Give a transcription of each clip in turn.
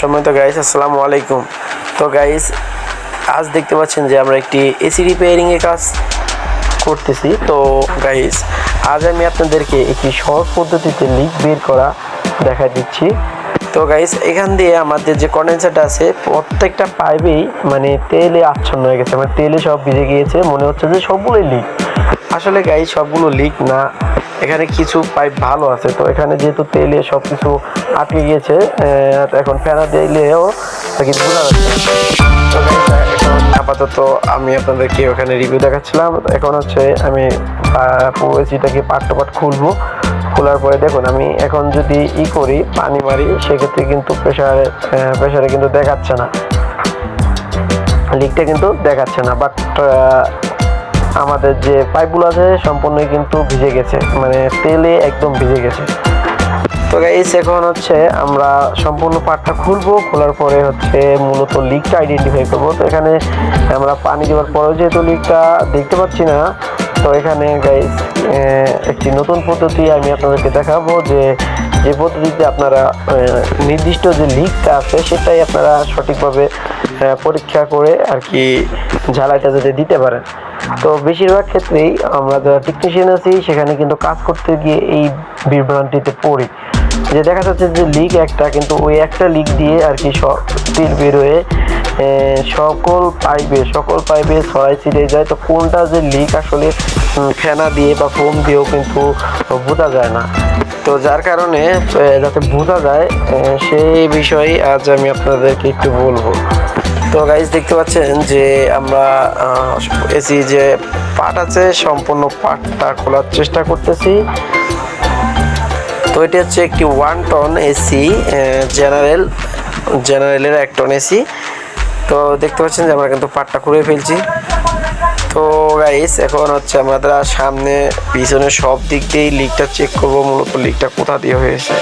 সম্মানিত গাইস আসসালামু আলাইকুম। তো গাইস আজ দেখতে পাচ্ছেন যে আমরা একটি এসি রিপেয়ারিং এর কাজ করতেছি। তো গাইস আজ আমি আপনাদেরকে একটি সহজ পদ্ধতিতে লিক বের করা দেখা দিচ্ছি। তো গাইস এখান দিয়ে আমাদের যে কন্ডেন্সারটা আছে, প্রত্যেকটা পাইপেই মানে তেলে আচ্ছন্ন হয়ে গেছে। মানে তেলে সব ভিজে গিয়েছে, মনে হচ্ছে যে সবগুলোই লিক আসলে গাইস সবগুলো লিক না এখানে কিছু পাইপ ভালো আছে তো এখানে যেহেতু তেলে সব কিছু আটকে গিয়েছে এখন ফেরা দিলেও আর কি বোঝা যাচ্ছে না। তো guys, এখন আপাতত আমি আপনাদেরকে ওখানে রিভিউ দেখাচ্ছিলাম। এখন হচ্ছে আমি পুরো এসিটাকে পার্ট টু পার্ট খুলবো। খোলার পরে দেখুন আমি এখন যদি ই করি পানি মারি সেক্ষেত্রে কিন্তু প্রেশারে প্রেশারে কিন্তু দেখাচ্ছে না। লিকটা কিন্তু দেখাচ্ছে না বাট আমাদের যে পাইপগুলো আছে সম্পূর্ণই কিন্তু ভিজে গেছে। মানে তেলে একদম ভিজে গেছে। তো গাইস এখন হচ্ছে আমরা সম্পূর্ণ পার্টটা খুলবো। খোলার পরে হচ্ছে মূলত লিকটা আইডেন্টিফাই করব। তো এখানে আমরা পানি দেওয়ার পরেও যেহেতু লিকটা দেখতে পাচ্ছি না, তো এখানে গাইস একটি নতুন পদ্ধতি আমি আপনাদেরকে দেখাবো যে যে পদ্ধতিতে আপনারা নির্দিষ্ট যে লিকটা আছে সেটাই আপনারা সঠিকভাবে পরীক্ষা করে আর কি ঝালাইটা যদি দিতে পারেন। তো বেশিরভাগ ক্ষেত্রেই আমরা যারা টেকনিশিয়ান আছি, সেখানে কিন্তু কাজ করতে গিয়ে এই বিভ্রান্তিতে পড়ি। যে দেখা যাচ্ছে যে লিক একটা, কিন্তু ওই একটা লিক দিয়ে আর কি সব তেল বেরোয় সকল পাইপে সকল পাইপে ছড়াই ছিটে যায়। তো কোনটা যে লিক আসলে ফেনা দিয়ে বা ফোম দিয়েও কিন্তু বোঝা যায় না। তো যার কারণে যাতে বোঝা যায় সেই বিষয়ে আজ আমি আপনাদেরকে একটু বলব। তো গাইজ দেখতে পাচ্ছেন যে আমরা এসি যে পার্ট আছে, সম্পূর্ণ পার্টটা খোলার চেষ্টা করতেছি। তো এটি হচ্ছে একটি ওয়ান টন এসি জেনারেল জেনারেলের এক টন এসি তো দেখতে পাচ্ছেন যে আমরা কিন্তু পার্টটা খুলে ফেলছি। তো গাইস এখন হচ্ছে আমাদের সামনে, পিছনে সব দিক দিয়েই লিকটা চেক করব, মূলত লিকটা কোথা দিয়ে হয়েছে।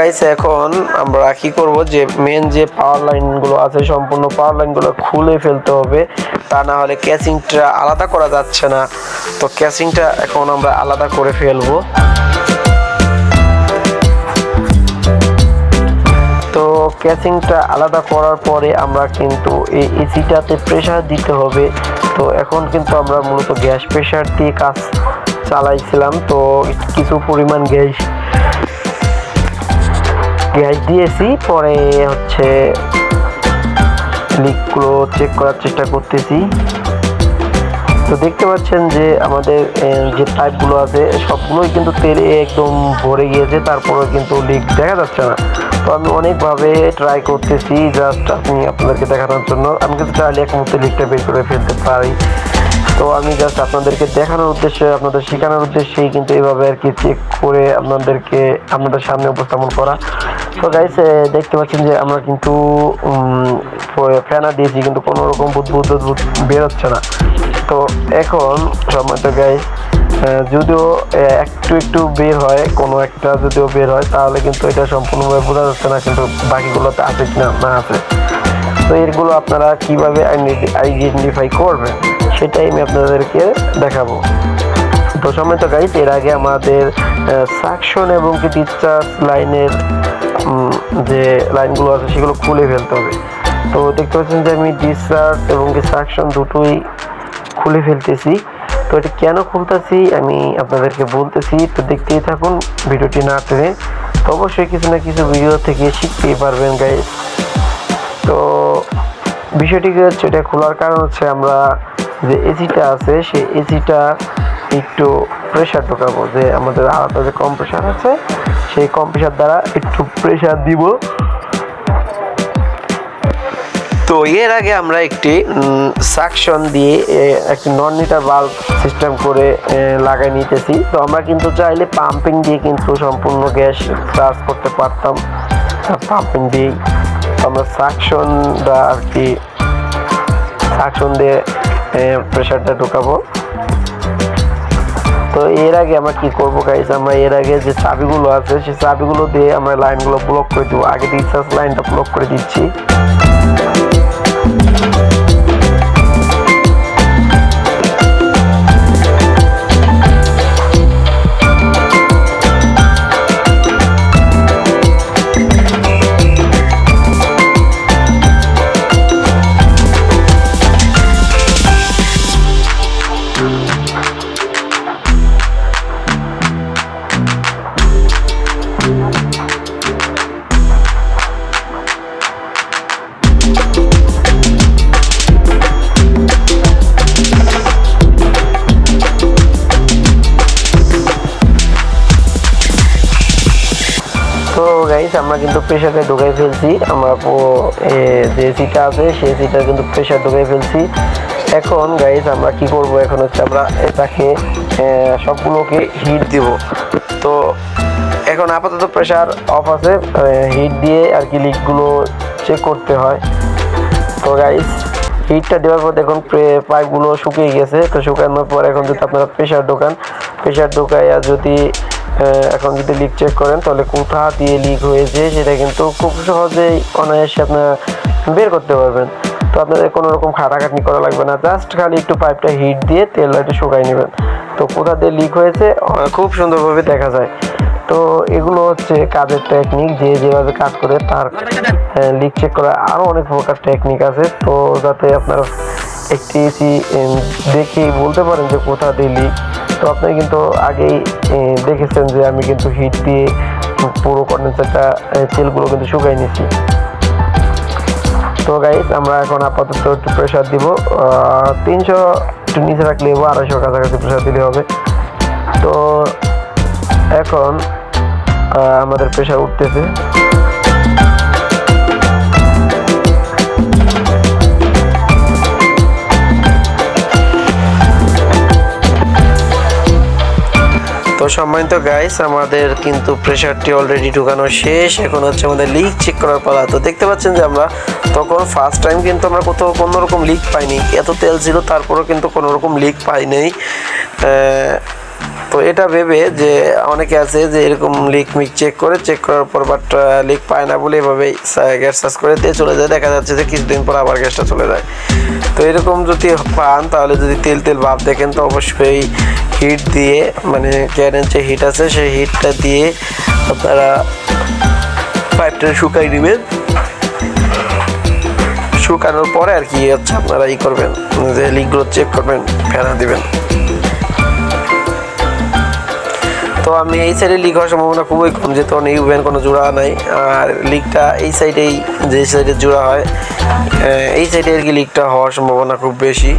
গাইস এখন আমরা কি করব যে মেন যে পাওয়ার লাইনগুলো আছে, সম্পূর্ণ পাওয়ার লাইনগুলো খুলে ফেলতে হবে। তা না হলে ক্যাসিংটা আলাদা করা যাচ্ছে না। তো ক্যাসিংটা এখন আমরা আলাদা করে ফেলব। তো ক্যাসিংটা আলাদা করার পরে আমরা কিন্তু এই এসিটাতে প্রেশার দিতে হবে। তো এখন কিন্তু আমরা মূলত গ্যাস প্রেশার দিয়ে কাজ চালাইছিলাম। তো কিছু পরিমাণ গ্যাস গ্যাস দিয়েছি পরে হচ্ছে লিকগুলো চেক করার চেষ্টা করতেছি। তো দেখতে পাচ্ছেন যে আমাদের যে পাইপগুলো আছে, সবগুলোই কিন্তু তেলে একদম ভরে গিয়েছে তারপরে কিন্তু লিক দেখা যাচ্ছে না। তো আমি অনেকভাবে ট্রাই করতেছি জাস্ট আপনি আপনাদেরকে দেখানোর জন্য। আমি কিন্তু চাইলে এক মুহূর্তে লিকটা বের করে ফেলতে পারি। তো আমি জাস্ট আপনাদেরকে দেখানোর উদ্দেশ্যে, আপনাদের শেখানোর উদ্দেশ্যেই কিন্তু এইভাবে আর কি চেক করে আপনাদেরকে, আপনাদের সামনে উপস্থাপন করা। তো গাইস দেখতে পাচ্ছেন যে আমরা কিন্তু ফ্যানা দিয়েছি, কিন্তু কোনো রকম বুদবুদ বুদবুদ বেরোচ্ছে না। তো এখন সম্মানিত গাইস যদিও একটু একটু বের হয়, কোনো একটা যদিও বের হয়, তাহলে কিন্তু এটা সম্পূর্ণভাবে বোঝা যাচ্ছে না, কিন্তু বাকিগুলোতে আছে কি না না আছে। তো এরগুলো আপনারা কীভাবে আইডেন্টিফাই করবেন, সেটাই আমি আপনাদেরকে দেখাবো। তো সম্মানিত গাইস এর আগে আমাদের সাকশন এবং কি ডিসচার্জ লাইনের যে লাইনগুলো আছে সেগুলো খুলে ফেলতে হবে। তো দেখতে পাচ্ছেন যে আমি ডিসচার্জ এবং কি সাকশন দুটোই খুলে ফেলতেছি। তো এটা কেন খুলতেছি আমি আপনাদেরকে বলতেছি, তো দেখতেই থাকুন ভিডিওটি না টেনে। তো অবশ্যই কিছু না কিছু ভিডিও থেকে শিখতেই পারবেন গাইস তো বিষয়টিকে হচ্ছে, এটা খোলার কারণ হচ্ছে আমরা যে এসিটা আছে, সেই এসিটা একটু প্রেশার ঢোকাবো যে আমাদের আলাদা যে কম্প্রেসার আছে, সেই কম্প্রেসার দ্বারা একটু প্রেশার দিব। তো এর আগে আমরা একটি সাকশন দিয়ে একটি নন লিটার বাল্ব সিস্টেম করে লাগাই নিতেছি। তো আমরা কিন্তু চাইলে পাম্পিং দিয়ে কিন্তু সম্পূর্ণ গ্যাস চার্জ করতে পারতাম। পাম্পিং দিয়ে আমরা সাকশনটা আর কি সাকশন দিয়ে প্রেশারটা ঢোকাবো। তো এর আগে আমরা কি করব গাইস আমরা এর আগে যে চাবিগুলো আছে, সেই চাবিগুলো দিয়ে আমরা লাইনগুলো ব্লক করে দেবো। আগে দিয়ে লাইনটা ব্লক করে দিচ্ছি। গাইস আমরা কিন্তু প্রেশারে ঢুকাই ফেলছি। আমরা যে সিটা আছে, সেই সিটা কিন্তু প্রেশার ঢুকাই ফেলছি। এখন গাইস আমরা কি করব? এখন হচ্ছে আমরা এটাকে সবগুলোকে হিট দিব। তো, এখন আপাতত প্রেশার অফ আছে। হিট দিয়ে আর কি লিকগুলো চেক করতে হয়। তো গাইস হিটটা দেওয়ার পর দেখুন পাইপগুলো শুকিয়ে গেছে। তো শুকানোর পর এখন যদি আপনারা প্রেশার ঢোকান প্রেশার ঢোকাইয়া যদি এখন যদি লিক চেক করেন, তাহলে কোথা দিয়ে লিক হয়েছে সেটা কিন্তু খুব সহজেই অনায়াসে আপনারা বের করতে পারবেন। তো আপনাদের কোনো রকম খাটাখাটনি করা লাগবে না জাস্ট খালি একটু পাইপটা হিট দিয়ে তেলটা একটু শুকাই নেবেন। তো কোথা দিয়ে লিক হয়েছে খুব সুন্দরভাবে দেখা যায়। তো এগুলো হচ্ছে কাজের টেকনিক যে যেভাবে কাজ করে তার লিক চেক করা আরও অনেক প্রকার টেকনিক আছে। তো যাতে আপনারা একটি এসি দেখে বলতে পারেন যে কোথা দিয়ে লিক তো আপনি কিন্তু আগেই দেখেছেন যে আমি কিন্তু হিট দিয়ে পুরো কন্ডেন্সারটা তেলগুলো কিন্তু শুকাই নিচ্ছি তো গাইস আমরা এখন আপাতত একটু প্রেশার দিব। তিনশো একটু নিচে রাখলে আড়াইশো কাছাকাছি প্রেশার দিলে হবে। তো এখন আমাদের প্রেশার উঠতেছে। তো সম্মানিত গাইস আমাদের কিন্তু প্রেশারটি অলরেডি ঢুকানো শেষ। এখন হচ্ছে আমাদের লিক চেক করার পালা। তো দেখতে পাচ্ছেন যে আমরা তখন ফার্স্ট টাইম কিন্তু আমরা কোথাও কোনো রকম লিক পাইনি। এত তেল ছিল, তারপরেও কিন্তু কোনো রকম লিক পাই নাই। তো এটা ভেবে যে অনেকে আছে যে এরকম লিক মিক চেক করে চেক করার পর বাট লিক পায় না বলে এভাবেই গ্যাস সার্চ করে দিয়ে চলে যায়। দেখা যাচ্ছে যে কিছুদিন পর আবার গ্যাসটা চলে যায়। তো এরকম যদি পান, তাহলে যদি তেল তেল ভাব দেখেন, তো অবশ্যই হিট দিয়ে মানে ক্যারেন যে হিট আছে, সেই হিটটা দিয়ে আপনারা পাইপটা শুকাই নেবেন। শুকানোর পরে আর কি হচ্ছে, আপনারা ই করবেন, যে লিকগুলো চেক করবেন ফেরা দিবেন। তো আমি এই সাইডে লিক হওয়ার সম্ভাবনা খুবই কম, যেহেতু ইউভেন কোনো জোড়া নাই। আর লিকটা এই সাইডেই যে সাইডে জোড়া হয় এই সাইডে আর কি লিকটা হওয়ার সম্ভাবনা খুব বেশি।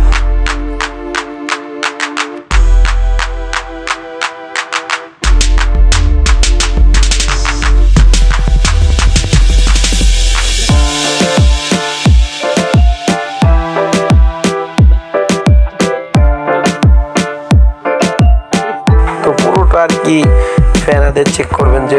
ফ্যানাদের চেক করবেন যে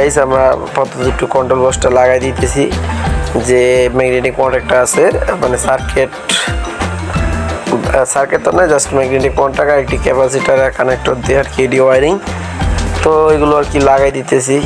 গাইস আমরা প্রথমে একটু কন্ট্রোল বক্সটা লাগাই দিতেছি। যে ম্যাগনেটিক কন্ট্যাক্টটা আছে মানে সার্কিট সার্কিট তো না জাস্ট ম্যাগনেটিক কন্ট্যাক্ট একটি ক্যাপাসিটার কানেক্টর দিয়ে আর কি এডি ওয়ারিং তো এগুলো আর কি লাগাই দিতেছি।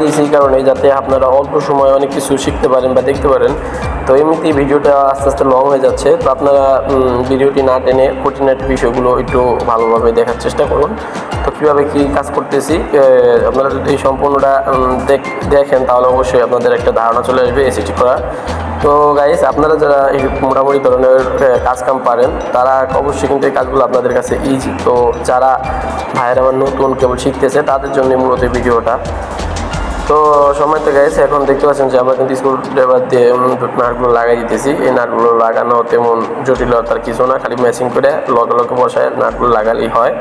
দিয়েছি কারণে যাতে আপনারা অল্প সময়ে অনেক কিছু শিখতে পারেন বা দেখতে পারেন। তো এমনিতেই ভিডিওটা আস্তে আস্তে লং হয়ে যাচ্ছে। তো আপনারা ভিডিওটি না টেনে খুঁটিনাটি বিষয়গুলো একটু ভালোভাবে দেখার চেষ্টা করুন। তো কীভাবে কী কাজ করতেছি আপনারা যদি সম্পূর্ণটা দেখ- দেখেন তাহলে অবশ্যই আপনাদের একটা ধারণা চলে আসবে এসিটি করা তো গাইস আপনারা যারা এই মোটামুটি ধরনের এ, কাজ কাম পারেন তারা অবশ্যই কিন্তু এই কাজগুলো আপনাদের কাছে ইজি তো যারা ভাইয়ের আমার নতুন কেবল শিখতেছে তাদের জন্য মূলত ভিডিওটা। তো সময় তো গেছে, এখন দেখতে পাচ্ছেন যে আমরা কিন্তু স্কুল ড্রাইভার দিয়ে নাটগুলো লাগাই দিতেছি। এই নাটগুলো লাগানো তেমন জটিলতার কিছু না, খালি ম্যাচিং করে লগে লগে বসায় নাটগুলো লাগালেই হয়।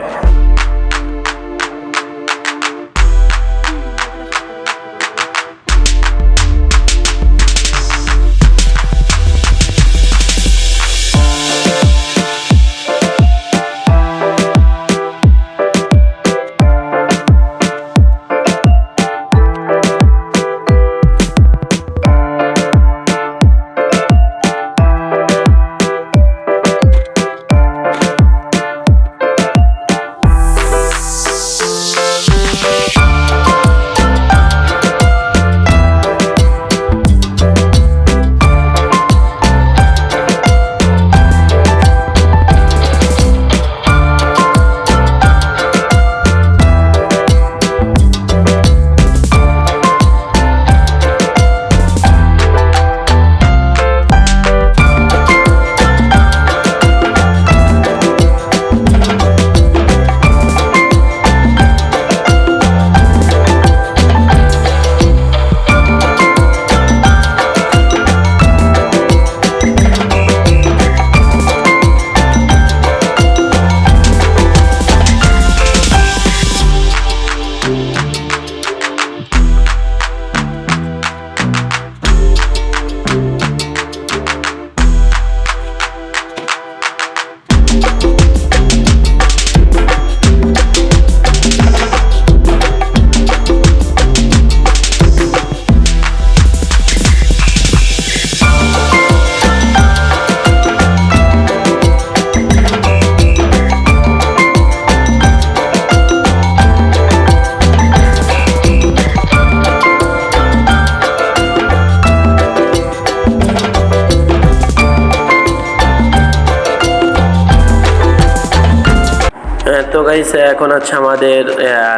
হ্যাঁ, গাইস এখন হচ্ছে আমাদের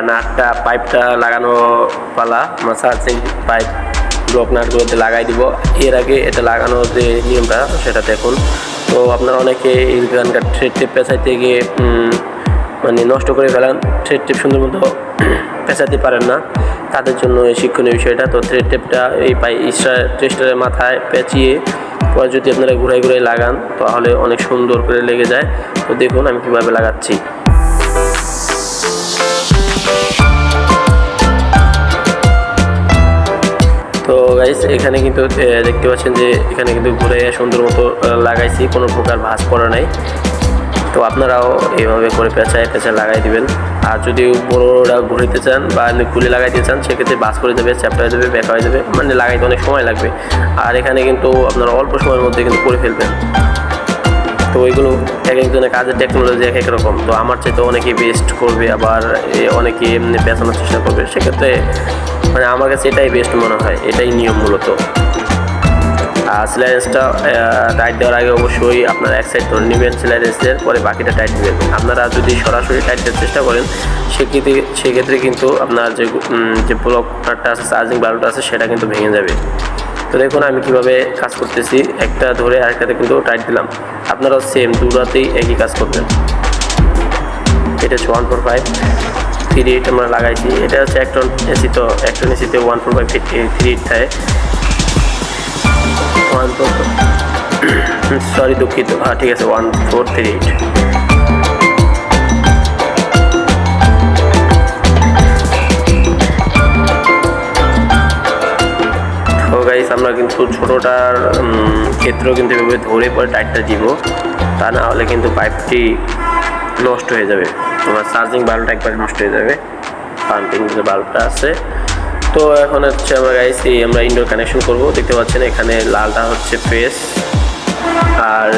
নাটটা পাইপটা লাগানো পালা আমরা সার্চিং পাইপ ব্লক নাটগুলোতে লাগাই দিব। এর আগে এটা লাগানোর যে নিয়মটা সেটা দেখুন। তো আপনারা অনেকে এখানকার থ্রেড টেপ পেঁচাইতে গিয়ে মানে নষ্ট করে ফেলান। থ্রেড টেপ সুন্দর মতো পেঁচাতে পারেন না। তাদের জন্য এই শিক্ষণীয় বিষয়টা। তো থ্রেড টেপটা এই পাই টেস্টারের মাথায় পেঁচিয়ে পরে যদি আপনারা ঘুরাই ঘুরাই লাগান তাহলে অনেক সুন্দর করে লেগে যায়। তো দেখুন আমি কীভাবে লাগাচ্ছি। তো গাইস এখানে কিন্তু দেখতে পাচ্ছেন যে এখানে কিন্তু ঘুরে সুন্দর মতো লাগাইছি, কোনো প্রকার ভাঁজ পড়া নাই। তো আপনারাও এইভাবে করে পেঁচায় পেঁচা লাগাই দিবেন। আর যদি বড়োরা ঘুরিতে চান বা খুলে লাগাইতে চান, সেক্ষেত্রে বাস করে দেবে চ্যাপটা দেবে যাবে, বেঁকা হয়ে দেবে মানে লাগাইতে অনেক সময় লাগবে। আর এখানে কিন্তু আপনারা অল্প সময়ের মধ্যে কিন্তু করে ফেলবেন। তো ওইগুলো এক একজনের কাজের টেকনোলজি এক এক রকম। তো আমার চাইতে অনেকেই বেস্ট করবে, আবার অনেকে এমনি পেঁচানোর চেষ্টা করবে। সেক্ষেত্রে মানে আমার কাছে এটাই বেস্ট মনে হয়, এটাই নিয়ম মূলত। আর সিলারেন্সটা টাইট দেওয়ার আগে অবশ্যই আপনারা এক সাইড ধরে নেবেন সিলারেন্সের পরে বাকিটা টাইট দেবেন। আপনারা যদি সরাসরি টাইট দেওয়ার চেষ্টা করেন, সেক্ষেত্রে সেক্ষেত্রে কিন্তু আপনার যে যে ব্লকটা আছে চার্জিং বাল্বটা আছে, সেটা কিন্তু ভেঙে যাবে। তো দেখুন আমি কীভাবে কাজ করতেছি। একটা ধরে আরেকটাতে কিন্তু টাইট দিলাম। আপনারাও সেম দুটাতেই একই কাজ করবেন। এটা হচ্ছে one four five three eight আমরা লাগাইছি। এটা হচ্ছে একটন এসি তো, একটন এসিতে one four five three eight থাকে ওয়ান ফোর সরি দুঃখিত। হ্যাঁ ঠিক আছে ওয়ান ফোর থ্রি এইট আমরা কিন্তু ছোটোটার উম, ক্ষেত্রেও কিন্তু এভাবে ধরে পরে টাইটটা দিব। তা না হলে কিন্তু পাইপটি নষ্ট হয়ে যাবে। তোমার চার্জিং বাল্বটা একবার নষ্ট হয়ে যাবে। পাম্পিং যে বাল্বটা আছে। তো এখন হচ্ছে আমরা এই আমরা ইনডোর কানেকশন করব। দেখতে পাচ্ছেন এখানে লালটা হচ্ছে ফেস আর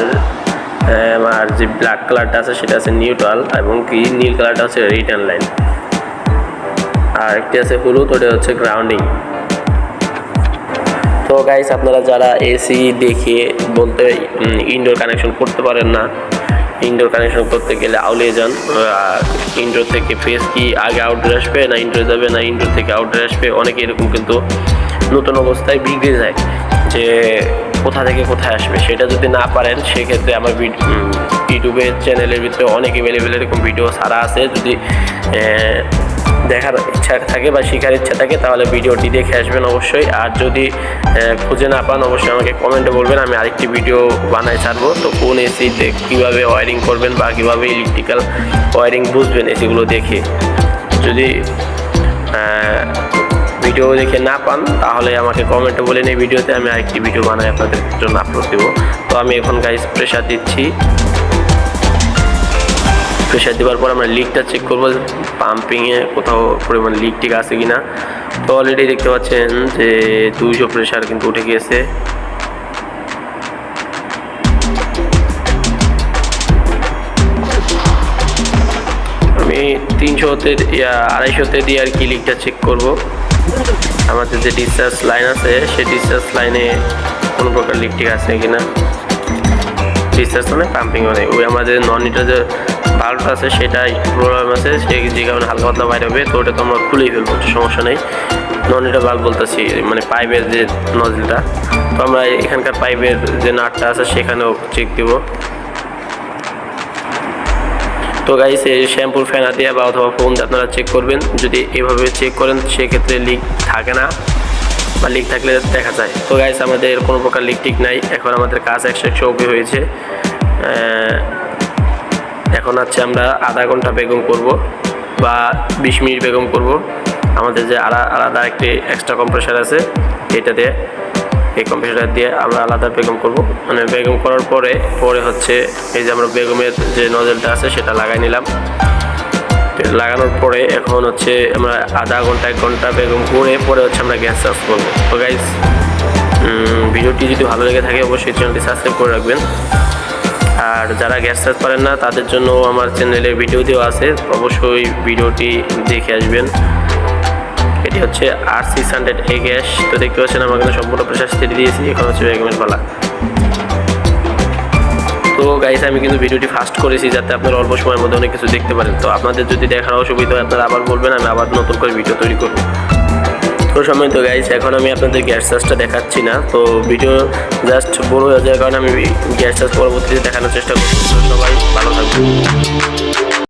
আর যে ব্ল্যাক কালারটা আছে সেটা আছে নিউট্রাল এবং কি নীল কালারটা হচ্ছে রিটার্ন লাইন আর একটি আছে হলুদ ওটা হচ্ছে গ্রাউন্ডিং তো গাইস আপনারা যারা এসি দেখে বলতে ইনডোর কানেকশন করতে পারেন না ইনডোর কানেকশন করতে গেলে আউলিয়ে যান। ইনডোর থেকে ফেস কি আগে আউটডোর আসবে, না ইনডোর যাবে, না ইনডোর থেকে আউটডোর আসবে? অনেকে এরকম কিন্তু নতুন অবস্থায় বিগড়ে যায় যে কোথা থেকে কোথায় আসবে। সেটা যদি না পারেন, সেক্ষেত্রে আমার ইউটিউবের চ্যানেলের ভিতরে অনেক এভেলেবেল এরকম ভিডিও সারা আছে। যদি দেখার ইচ্ছা থাকে বা শেখার ইচ্ছা থাকে, তাহলে ভিডিওটি দেখে আসবেন অবশ্যই। আর যদি খুঁজে না পান, অবশ্যই আমাকে কমেন্টে বলবেন, আমি আরেকটি ভিডিও বানাই ছাড়বো। তো কোন এসিতে কীভাবে ওয়ারিং করবেন বা কীভাবে ইলেকট্রিক্যাল ওয়ারিং বুঝবেন এসিগুলো দেখে। যদি ভিডিও দেখে না পান, তাহলে আমাকে কমেন্টে বলেন এই ভিডিওতে আমি আরেকটি ভিডিও বানাই আপনাদের জন্য আপলোড দেবো। তো আমি এখন গাইস প্রেশার দিচ্ছি। প্রেশার দেওয়ার পর আমরা লিকটা চেক করব পাম্পিংয়ে কোথাও পরিমাণ লিক টিক আছে কিনা। তো অলরেডি দেখতে পাচ্ছেন যে দুইশো প্রেশার কিন্তু উঠে গিয়েছে। আমি তিনশোতে আড়াইশোতে দিয়ে আর কি লিকটা চেক করব। আমাদের যে ডিসচার্জ লাইন আছে, সেই ডিসচার্জ লাইনে কোনো প্রকার লিক টিক আছে কিনা। ডিসচার্জ মানে পাম্পিং মানে ওই আমাদের নন লিটার যে আছে সেটা প্রবলেম আছে, সে যে কারণে হালকা পাতলা বাইরে হবে, তো ওটা তো আমরা খুলেই ফেলব সমস্যা নেই। নন লিটার ভাল্ব বলতেছি মানে পাইপের যে নজলটা তো আমরা এখানকার পাইপের যে নাটটা আছে, সেখানেও চেক দিব। তো গাইস এই শ্যাম্পুর ফেনা দিয়ে বা অথবা ফোন আপনারা চেক করবেন, যদি এভাবে চেক করেন, সেক্ষেত্রে লিক থাকে না, বা লিক থাকলে দেখা যায়। তো গাইস আমাদের কোনো প্রকার লিক টিক নাই, এখন আমাদের কাজ একশো একশো ওকে হয়েছে। এখন হচ্ছে আমরা আধা ঘণ্টা বেগম করব বা বিশ মিনিট বেগম করব। আমাদের যে আলা- আলাদা একটি এক্সট্রা কম্প্রেসার আছে, এটা দিয়ে, এই কম্প্রেসার দিয়ে আমরা আলাদা বেগম করব। মানে বেগম করার পরে পরে হচ্ছে এই যে আমরা বেগমের যে নজলটা আছে, সেটা লাগাই নিলাম। লাগানোর পরে এখন হচ্ছে আমরা আধা ঘণ্টা, এক ঘণ্টা বেগম করে পরে হচ্ছে আমরা গ্যাস চার্জ করব। তো গাইজ ভিডিওটি যদি ভালো লেগে থাকে, অবশ্যই চ্যানেলটি সাবস্ক্রাইব করে রাখবেন। আর যারা গ্যাস চার্জ পারেন না, তাদের জন্য আমার চ্যানেলে ভিডিও দেওয়া আছে, অবশ্যই ভিডিওটি দেখে আসবেন। এটি হচ্ছে R six hundred A gas তো দেখতে পাচ্ছেন আমার কিন্তু সম্পূর্ণ প্রেশার স্থিতি দিয়েছি। এখন হচ্ছে বেগমের পালা। তো গাইস আমি কিন্তু ভিডিওটি ফাস্ট করেছি যাতে আপনারা অল্প সময়ের মধ্যে অনেক কিছু দেখতে পারেন। তো আপনাদের যদি দেখার অসুবিধা হয়, আপনারা আবার বলবেন, আমি আবার নতুন করে ভিডিও তৈরি করব। তো সময় তো গাইস এখন আমি আপনাদের গ্যাস চার্জটা দেখাচ্ছি না। তো ভিডিও জাস্ট বড় হয়ে যাওয়ার কারণে আমি গ্যাস চার্জ পরবর্তীতে দেখানোর চেষ্টা করছি। সবাই ভালো থাকবেন।